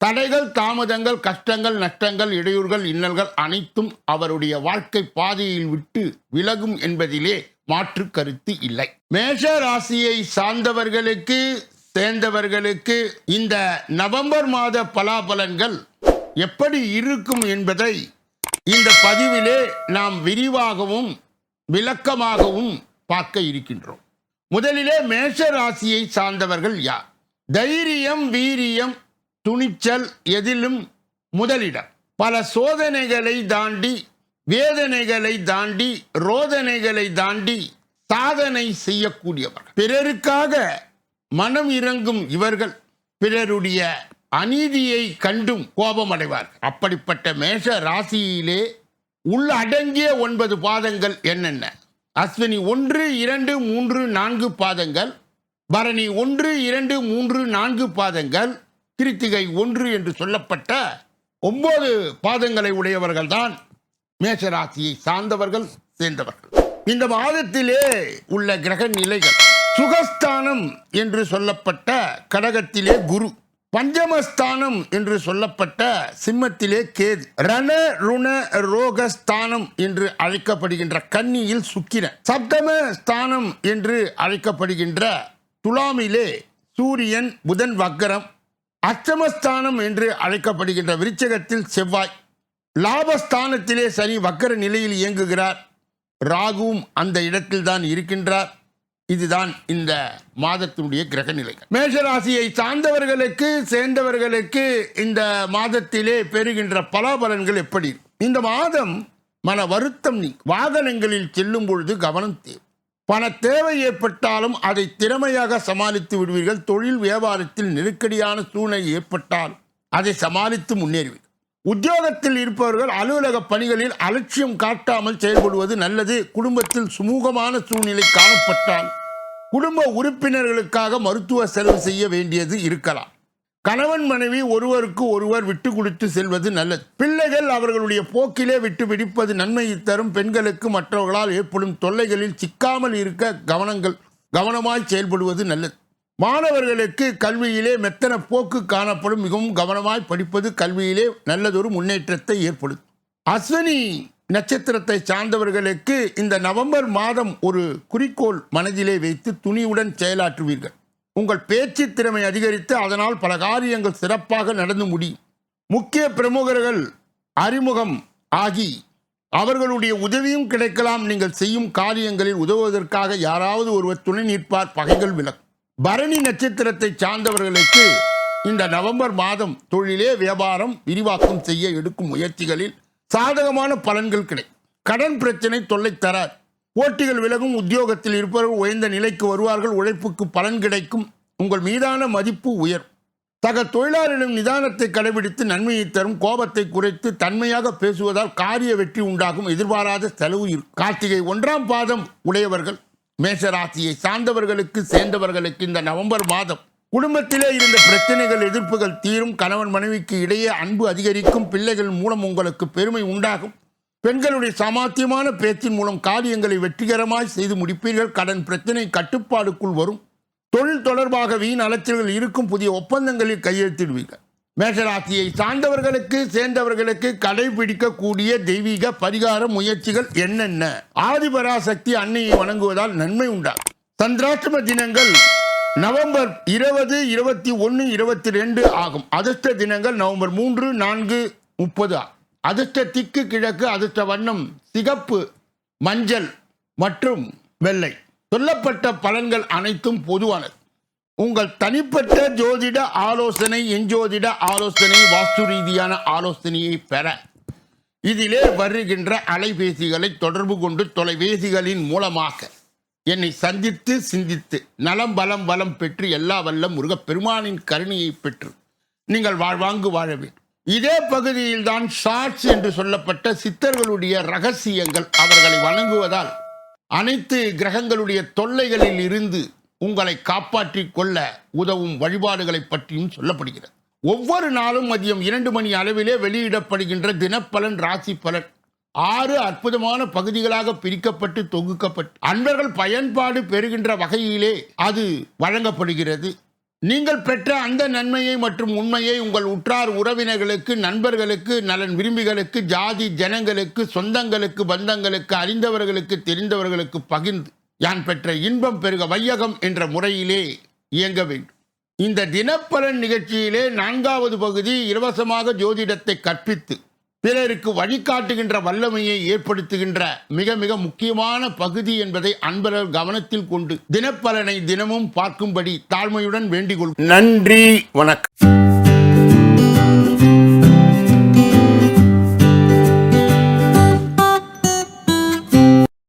தடைகள் தாமதங்கள் கஷ்டங்கள் நஷ்டங்கள் இடையூறுகள் இன்னல்கள் அனைத்தும் அவருடைய வாழ்க்கை பாதையில் விட்டு விலகும் என்பதிலே மாற்று கருத்து இல்லை. மேஷ ராசியை சார்ந்தவர்களுக்கு சேர்ந்தவர்களுக்கு இந்த நவம்பர் மாத பலாபலன்கள் எப்படி இருக்கும் என்பதை இந்த பதிவிலே நாம் விரிவாகவும் விளக்கமாகவும் பார்க்க இருக்கின்றோம். முதலிலே மேஷ ராசியை சார்ந்தவர்கள் யார்? தைரியம் வீரியம் துணிச்சல் எதிலும் முதலிடம். பல சோதனைகளை தாண்டி வேதனைகளை தாண்டி ரோதனைகளை தாண்டி சாதனை செய்யக்கூடியவர் பிறருக்காக மனம் இறங்கும் இவர்கள் பிறருடைய அநீதியை கண்டும் கோபமடைவார்கள். அப்படிப்பட்ட மேஷ ராசியிலே உள்ளடங்கிய ஒன்பது பாதங்கள் என்னென்ன? அஸ்வினி ஒன்று இரண்டு மூன்று நான்கு பாதங்கள். பரணி ஒன்று இரண்டு மூன்று நான்கு பாதங்கள். கிருத்திகை ஒன்று என்று சொல்லப்பட்ட ஒன்பது பாதங்களை உடையவர்கள் தான் மேஷராசியை சார்ந்தவர்கள் சேர்ந்தவர்கள். இந்த மாதத்திலே உள்ள கிரக நிலைகள் சுகஸ்தானம் என்று சொல்லப்பட்ட கடகத்திலே குரு பஞ்சமஸ்தானம் என்று சொல்லப்பட்ட சிம்மத்திலே கேது ரண ருண ரோகஸ்தானம் என்று அழைக்கப்படுகின்ற கன்னியில் சுக்கிரன் சப்தம ஸ்தானம் என்று அழைக்கப்படுகின்ற துலாமிலே சூரியன் புதன் வக்கரம் அச்சமஸ்தானம் என்று அழைக்கப்படுகின்ற விருச்சகத்தில் செவ்வாய் லாபஸ்தானத்திலே சனி வக்கர நிலையில் இயங்குகிறார். ராகுவும் அந்த இடத்தில்தான் இருக்கின்றார். இதுதான் இந்த மாதத்தினுடைய கிரக நிலை மேஷராசியை சார்ந்தவர்களுக்கு சேர்ந்தவர்களுக்கு இந்த மாதத்திலே பெறுகின்ற பலாபலன்கள் எப்படி? இந்த மாதம் மன வருத்தம் நீ வாகனங்களில் செல்லும் பொழுது கவனம் தேவை. பண தேவை ஏற்பட்டாலும் அதை திறமையாக சமாளித்து விடுவீர்கள். தொழில் வியாபாரத்தில் நெருக்கடியான சூழ்நிலை ஏற்பட்டால் அதை சமாளித்து முன்னேறுவீர்கள். உத்தியோகத்தில் இருப்பவர்கள் அலுவலக பணிகளில் அலட்சியம் காட்டாமல் செயல்படுவது நல்லது. குடும்பத்தில் சுமூகமான சூழ்நிலை காணப்பட்டால் குடும்ப உறுப்பினர்களுக்காக மருத்துவ செலவு செய்ய வேண்டியது இருக்கலாம். கணவன் மனைவி ஒருவருக்கு ஒருவர் விட்டு கொடுத்து செல்வது நல்லது. பிள்ளைகள் அவர்களுடைய போக்கிலே விட்டு பிடிப்பது நன்மையை தரும். பெண்களுக்கு மற்றவர்களால் ஏற்படும் தொல்லைகளில் சிக்காமல் இருக்க கவனங்கள் கவனமாய் செயல்படுவது நல்லது. மாணவர்களுக்கு கல்வியிலே மெத்தன போக்கு காணப்படும். மிகவும் கவனமாய் படிப்பது கல்வியிலே நல்லதொரு முன்னேற்றத்தை ஏற்படுத்தும். அஸ்வினி நட்சத்திரத்தை சார்ந்தவர்களுக்கு இந்த நவம்பர் மாதம் ஒரு குறிக்கோள் மனதிலே வைத்து துணியுடன் செயலாற்றுவீர்கள். உங்கள் பேச்சு திறமை அதிகரித்து அதனால் பல காரியங்கள் சிறப்பாக நடந்து முடியும் முக்கிய பிரமுகர்கள் அறிமுகம் ஆகி அவர்களுடைய உதவியும் கிடைக்கலாம். நீங்கள் செய்யும் காரியங்களில் உதவுவதற்காக யாராவது ஒருவர் துணை நிற்பார் பகைகள் விலகும். பரணி நட்சத்திரத்தை சார்ந்தவர்களுக்கு இந்த நவம்பர் மாதம் தொழிலே வியாபாரம் விரிவாக்கம் செய்ய எடுக்கும் முயற்சிகளில் சாதகமான பலன்கள் கிடைக்கும். கடன் பிரச்சனை தொல்லை தராது. போட்டிகள் விலகும் உத்தியோகத்தில் இருப்பவர்கள் உயர்ந்த நிலைக்கு வருவார்கள் உழைப்புக்கு பலன் கிடைக்கும். உங்கள் மீதான மதிப்பு உயர். சக தொழிலாளரிடம் நிதானத்தை கடைபிடித்து நன்மையை தரும் கோபத்தை குறைத்து தன்மையாக பேசுவதால் காரிய வெற்றி உண்டாகும் எதிர்பாராத செலவு இருக்கும் கார்த்திகை ஒன்றாம் பாதம் உடையவர்கள். மேஷராசியை சார்ந்தவர்களுக்கு சேர்ந்தவர்களுக்கு இந்த நவம்பர் மாதம் குடும்பத்திலே இருந்த பிரச்சனைகள் எதிர்ப்புகள் தீரும். கணவன் மனைவிக்கு இடையே அன்பு அதிகரிக்கும். பிள்ளைகள் மூலம் உங்களுக்கு பெருமை உண்டாகும். பெண்களுடைய சாமர்த்தியமான பேச்சின் மூலம் காரியங்களை வெற்றிகரமாய் செய்து முடிப்பீர்கள். கடன் பிரச்சனை கட்டுப்பாடுக்குள் வரும். தொழில் தொடர்பாக வீண் அலைச்சல்கள் இருக்கும் புதிய ஒப்பந்தங்களில் கையெழுத்திடுவீர்கள். மேஷராசியை சார்ந்தவர்களுக்கு சேர்ந்தவர்களுக்கு கடைபிடிக்கக்கூடிய தெய்வீக பரிகார முயற்சிகள் என்னென்ன? ஆதிபராசக்தி அன்னையை வணங்குவதால் நன்மை உண்டாகும். சந்திராஷ்டம தினங்கள் நவம்பர் இருபது இருபத்தி ஒன்று இருபத்தி ரெண்டு ஆகும். அதிர்ஷ்ட தினங்கள் நவம்பர் மூன்று நான்கு முப்பது ஆகும். அதிர்ஷ்ட திக்கு கிழக்கு அதிர்ஷ்ட வண்ணம் சிகப்பு மஞ்சள் மற்றும் வெள்ளை. சொல்லப்பட்ட பலன்கள் அனைத்தும் பொதுவானது. உங்கள் தனிப்பட்ட ஜோதிட ஆலோசனை எஞ்சோதிட ஆலோசனை வாஸ்து ரீதியான ஆலோசனையை பெற இதிலே வருகின்ற அலைபேசிகளை தொடர்பு கொண்டு தொலைபேசிகளின் மூலமாக என்னை சந்தித்து சிந்தித்து நலம் பலம் வளம் பெற்று எல்லா வல்லம் முருகப் பெருமானின் கருணையை பெற்று நீங்கள் வாழ்வாங்கு வாழ வேண்டும். இதே பகுதியில் தான் ஷார்ட்ஸ் என்று சொல்லப்பட்ட சித்தர்களுடைய ரகசியங்கள் அவர்களை வணங்குவதால் அனைத்து கிரகங்களுடைய தொல்லைகளில் இருந்து உங்களை காப்பாற்றிக் கொள்ள உதவும் வழிபாடுகளை பற்றியும் சொல்லப்படுகிறது. ஒவ்வொரு நாளும் மதியம் இரண்டு மணி அளவிலே வெளியிடப்படுகின்ற தினப்பலன் ராசி பலன். ஆறு அற்புதமான பகுதிகளாக பிரிக்கப்பட்டு தொகுக்கப்பட்டு அன்பர்கள் பயன்பாடு பெறுகின்ற வகையிலே அது வழங்கப்படுகிறது. நீங்கள் பெற்ற அந்த நன்மையை மற்றும் உண்மையை உங்கள் உற்றார் உறவினர்களுக்கு நண்பர்களுக்கு நலன் விரும்பிகளுக்கு ஜாதி ஜனங்களுக்கு சொந்தங்களுக்கு பந்தங்களுக்கு அறிந்தவர்களுக்கு தெரிந்தவர்களுக்கு பகிர்ந்து யான் பெற்ற இன்பம் பெருக வையகம் என்ற முறையிலே இயங்க வேண்டும். இந்த தினப்பலன் நிகழ்ச்சியிலே நான்காவது பகுதி இலவசமாக ஜோதிடத்தை கற்பித்து பிறருக்கு வழிகாட்டுகின்ற வல்லமையை ஏற்படுத்துகின்ற மிக மிக முக்கியமான பகுதி என்பதை அன்பர்கள் கவனத்தில் கொண்டு தினப்பலனை தினமும் பார்க்கும்படி தாழ்மையுடன் வேண்டிக் கொள் நன்றி வணக்கம்.